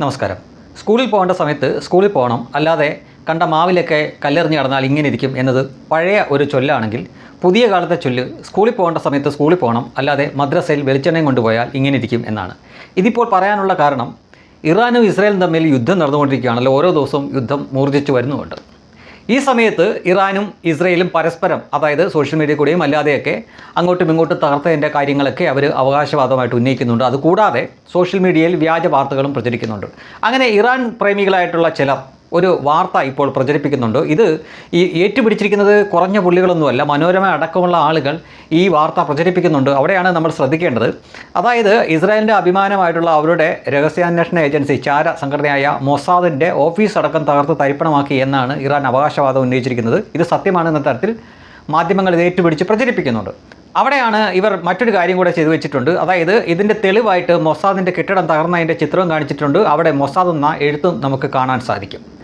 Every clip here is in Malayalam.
നമസ്കാരം. സ്കൂളിൽ പോകേണ്ട സമയത്ത് സ്കൂളിൽ പോകണം. അല്ലാതെ കണ്ട മാവിലൊക്കെ കല്ലെറിഞ്ഞ് നടന്നാൽ ഇങ്ങനെ ഇരിക്കും എന്നത് പഴയ ഒരു ചൊല്ലാണെങ്കിൽ പുതിയ കാലത്തെ ചൊല്ല് സ്കൂളിൽ പോകേണ്ട സമയത്ത് സ്കൂളിൽ പോകണം. അല്ലാതെ മദ്രസയിൽ വെളിച്ചെണ്ണയും കൊണ്ടുപോയാൽ ഇങ്ങനെ ഇരിക്കും എന്നാണ്. ഇതിപ്പോൾ പറയാനുള്ള കാരണം ഇറാനും ഇസ്രായേലും തമ്മിൽ യുദ്ധം നടന്നുകൊണ്ടിരിക്കുകയാണല്ലോ. ഓരോ ദിവസവും യുദ്ധം മൂർജിച്ചു വരുന്നുമുണ്ട്. ഈ സമയത്ത് ഇറാനും ഇസ്രയേലും പരസ്പരം അതായത് സോഷ്യൽ മീഡിയ കൂടെയും അല്ലാതെയൊക്കെ അങ്ങോട്ടും ഇങ്ങോട്ടും തകർത്തതിന്റെ കാര്യങ്ങളൊക്കെ അവർ അവകാശവാദമായിട്ട് ഉന്നയിക്കുന്നുണ്ട്. അതുകൂടാതെ സോഷ്യൽ മീഡിയയിൽ വ്യാജ വാർത്തകളും പ്രചരിക്കുന്നുണ്ട്. അങ്ങനെ ഇറാൻ പ്രേമികളായിട്ടുള്ള ചിലർ ഒരു വാർത്ത ഇപ്പോൾ പ്രചരിപ്പിക്കുന്നുണ്ട്. ഇത് ഈ ഏറ്റുപിടിച്ചിരിക്കുന്നത് കുറഞ്ഞ പുള്ളികളൊന്നുമല്ല മനോരമ അടക്കമുള്ള ആളുകൾ ഈ വാർത്ത പ്രചരിപ്പിക്കുന്നുണ്ട്. അവിടെയാണ് നമ്മൾ ശ്രദ്ധിക്കേണ്ടത്. അതായത് ഇസ്രായേലിന്റെ അഭിമാനമായിട്ടുള്ള അവരുടെ രഹസ്യാന്വേഷണ ഏജൻസി ചാര സംഘടനയായ മൊസാദിന്റെ ഓഫീസ് അടക്കം തകർത്ത് തരിപ്പണമാക്കി എന്നാണ് ഇറാൻ അവകാശവാദം ഉന്നയിച്ചിരിക്കുന്നത്. ഇത് സത്യമാണെന്ന തരത്തിൽ മാധ്യമങ്ങൾ ഇത് ഏറ്റുപിടിച്ച് പ്രചരിപ്പിക്കുന്നുണ്ട്. അവിടെയാണ് ഇവർ മറ്റൊരു കാര്യം കൂടെ ചെയ്തു വെച്ചിട്ടുണ്ട്. അതായത് ഇതിന്റെ തെളിവായിട്ട് മൊസാദിന്റെ കെട്ടിടം തകർന്നതിന്റെ ചിത്രവും കാണിച്ചിട്ടുണ്ട്. അവിടെ മൊസാദ് എന്ന എഴുത്തും നമുക്ക് കാണാൻ സാധിക്കും.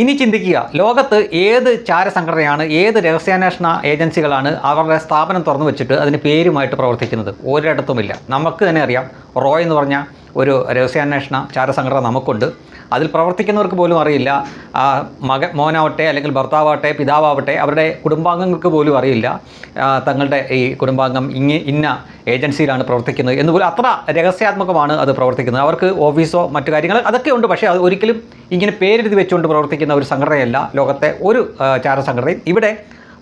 ഇനി ചിന്തിക്കുക ലോകത്ത് ഏത് ചാരസംഘടനയാണ് ഏത് രഹസ്യാന്വേഷണ ഏജൻസികളാണ് അവരുടെ സ്ഥാപനം തുറന്നു വെച്ചിട്ട് അതിന് പേരുമായിട്ട് പ്രവർത്തിക്കുന്നത്? ഒരിടത്തുമില്ല. നമുക്ക് തന്നെ അറിയാം റോയ് എന്ന് പറഞ്ഞ ഒരു രഹസ്യാന്വേഷണ ചാരസംഘടന നമുക്കുണ്ട്. അതിൽ പ്രവർത്തിക്കുന്നവർക്ക് പോലും അറിയില്ല. മക മോനാവട്ടെ അല്ലെങ്കിൽ ഭർത്താവട്ടെ പിതാവാവട്ടെ അവരുടെ കുടുംബാംഗങ്ങൾക്ക് പോലും അറിയില്ല. തങ്ങളുടെ ഈ കുടുംബാംഗം ഇങ്ങ ഇന്ന ഏജൻസിയിലാണ് പ്രവർത്തിക്കുന്നത് എന്ന് പോലും അത്ര രഹസ്യാത്മകമാണ് അത് പ്രവർത്തിക്കുന്നത്. അവർക്ക് ഓഫീസോ മറ്റു കാര്യങ്ങൾ അതൊക്കെ ഉണ്ട്. പക്ഷേ അത് ഒരിക്കലും ഇങ്ങനെ പേരെഴുതി വെച്ചുകൊണ്ട് പ്രവർത്തിക്കുന്ന ഒരു സംഘടനയല്ല ലോകത്തെ ഒരു ചാര ചാരസംഘടനയും ഇവിടെ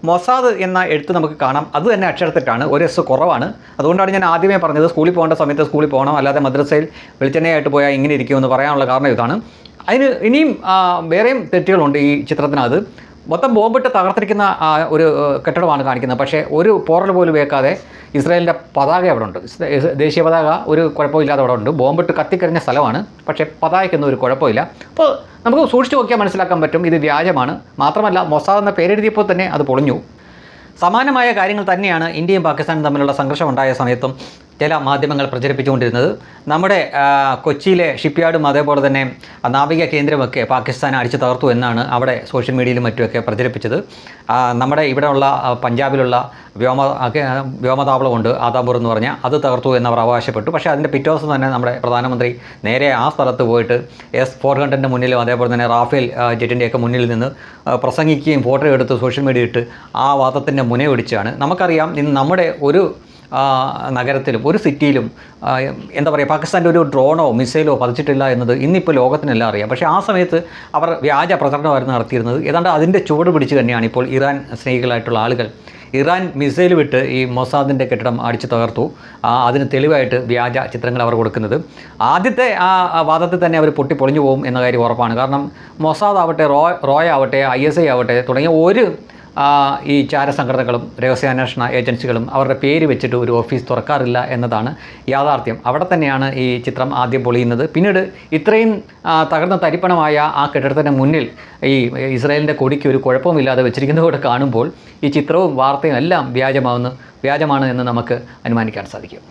മൊസാദ് എന്ന എഴുത്ത് നമുക്ക് കാണാം. അത് തന്നെ അക്ഷരത്തെറ്റാണ്. ഒരു എസ് കുറവാണ്. അതുകൊണ്ടാണ് ഞാൻ ആദ്യമേ പറഞ്ഞത് സ്കൂളിൽ പോകേണ്ട സമയത്ത് സ്കൂളിൽ പോകണം. അല്ലാതെ മദ്രസയിൽ വെളിച്ചെണ്ണയായിട്ട് പോയാൽ ഇങ്ങനെ ഇരിക്കുമെന്ന് പറയാനുള്ള കാരണം ഇതാണ്. അതിന് ഇനിയും വേറെയും തെറ്റുകളുണ്ട് ഈ ചിത്രത്തിനകത്ത്. മൊത്തം ബോംബിട്ട് തകർത്തിരിക്കുന്ന ഒരു കെട്ടിടമാണ് കാണിക്കുന്നത്. പക്ഷേ ഒരു പോറൽ പോലും വേക്കാതെ ഇസ്രായേലിന്റെ പതാക അവിടെ ഉണ്ട്. ദേശീയ പതാക ഒരു കുഴപ്പമില്ലാതെ അവിടെ ഉണ്ട്. ബോംബിട്ട് കത്തിക്കരിഞ്ഞ സ്ഥലമാണ്. പക്ഷേ പതാകയ്ക്കൊന്നും ഒരു കുഴപ്പമില്ല. അപ്പോൾ നമുക്ക് സൂക്ഷിച്ച് നോക്കിയാൽ മനസ്സിലാക്കാൻ പറ്റും ഇത് വ്യാജമാണ്. മാത്രമല്ല മൊസാദ് എന്ന പേരെഴുതിയപ്പോൾ തന്നെ അത് പൊളിഞ്ഞു. സമാനമായ കാര്യങ്ങൾ തന്നെയാണ് ഇന്ത്യയും പാകിസ്ഥാനും തമ്മിലുള്ള സംഘർഷം ഉണ്ടായ സമയത്തും ചില മാധ്യമങ്ങൾ പ്രചരിപ്പിച്ചുകൊണ്ടിരുന്നത്. നമ്മുടെ കൊച്ചിയിലെ ഷിപ്പ്യാർഡും അതേപോലെ തന്നെ നാവിക കേന്ദ്രമൊക്കെ പാകിസ്ഥാൻ അടിച്ചു തകർത്തു എന്നാണ് അവിടെ സോഷ്യൽ മീഡിയയിലും മറ്റുമൊക്കെ പ്രചരിപ്പിച്ചത്. നമ്മുടെ ഇവിടെയുള്ള പഞ്ചാബിലുള്ള വ്യോമ വ്യോമതാവളമുണ്ട് ആദാപൂർ എന്ന് പറഞ്ഞാൽ അത് തകർത്തു എന്നവർ അവകാശപ്പെട്ടു. പക്ഷേ അതിന്റെ പിറ്റേ ദിവസം തന്നെ നമ്മുടെ പ്രധാനമന്ത്രി നേരെ ആ സ്ഥലത്ത് പോയിട്ട് എസ് ഫോർ ഹൺഡ്രഡിന്റെ മുന്നിലും അതേപോലെ തന്നെ റാഫേൽ ജെറ്റിന്റെയൊക്കെ മുന്നിൽ നിന്ന് പ്രസംഗിക്കുകയും ഫോട്ടോ എടുത്ത് സോഷ്യൽ മീഡിയ ഇട്ട് ആ വാദത്തിന്റെ മുനയൊടിച്ചാണ് നമുക്കറിയാം ഇന്ന് നമ്മുടെ ഒരു നഗരത്തിലും ഒരു സിറ്റിയിലും എന്താ പറയുക പാകിസ്ഥാന്റെ ഒരു ഡ്രോണോ മിസൈലോ പതിച്ചിട്ടില്ല എന്നത് ഇന്നിപ്പോൾ ലോകത്തിനെല്ലാം അറിയാം. പക്ഷേ ആ സമയത്ത് അവർ വ്യാജ പ്രചരണമായിരുന്നു നടത്തിയിരുന്നത്. ഏതാണ്ട് അതിന്റെ ചുവട് പിടിച്ച് തന്നെയാണ് ഇപ്പോൾ ഇറാൻ സ്നേഹികളായിട്ടുള്ള ആളുകൾ ഇറാൻ മിസൈൽ വിട്ട് ഈ മൊസാദിന്റെ കെട്ടിടം അടിച്ചു തകർത്തു. അതിന് തെളിവായിട്ട് വ്യാജ ചിത്രങ്ങൾ അവർ കൊടുക്കുന്നത്. ആദ്യത്തെ ആ വാദത്തിൽ തന്നെ അവർ പൊട്ടി പൊളിഞ്ഞു പോകും എന്ന കാര്യം ഉറപ്പാണ്. കാരണം മൊസാദ് ആവട്ടെ റോ റോയ ആവട്ടെ ഐ എസ് ഐ ആവട്ടെ തുടങ്ങിയ ഒരു ഈ ചാരസംഘടനകളും രഹസ്യാന്വേഷണ ഏജൻസികളും അവരുടെ പേര് വെച്ചിട്ട് ഒരു ഓഫീസ് തുറക്കാറില്ല എന്നതാണ് യാഥാർത്ഥ്യം. അവിടെ തന്നെയാണ് ഈ ചിത്രം ആദ്യം പൊളിയുന്നത്. പിന്നീട് ഇത്രയും തകർന്ന തരിപ്പണമായ ആ കെട്ടിടത്തിന് മുന്നിൽ ഈ ഇസ്രായേലിന്റെ കൊടിക്ക് ഒരു കുഴപ്പമില്ലാതെ വെച്ചിരിക്കുന്നതോടെ കാണുമ്പോൾ ഈ ചിത്രവും വാർത്തയും എല്ലാം വ്യാജമാവുന്നു വ്യാജമാണ് എന്ന് നമുക്ക് അനുമാനിക്കാൻ സാധിക്കും.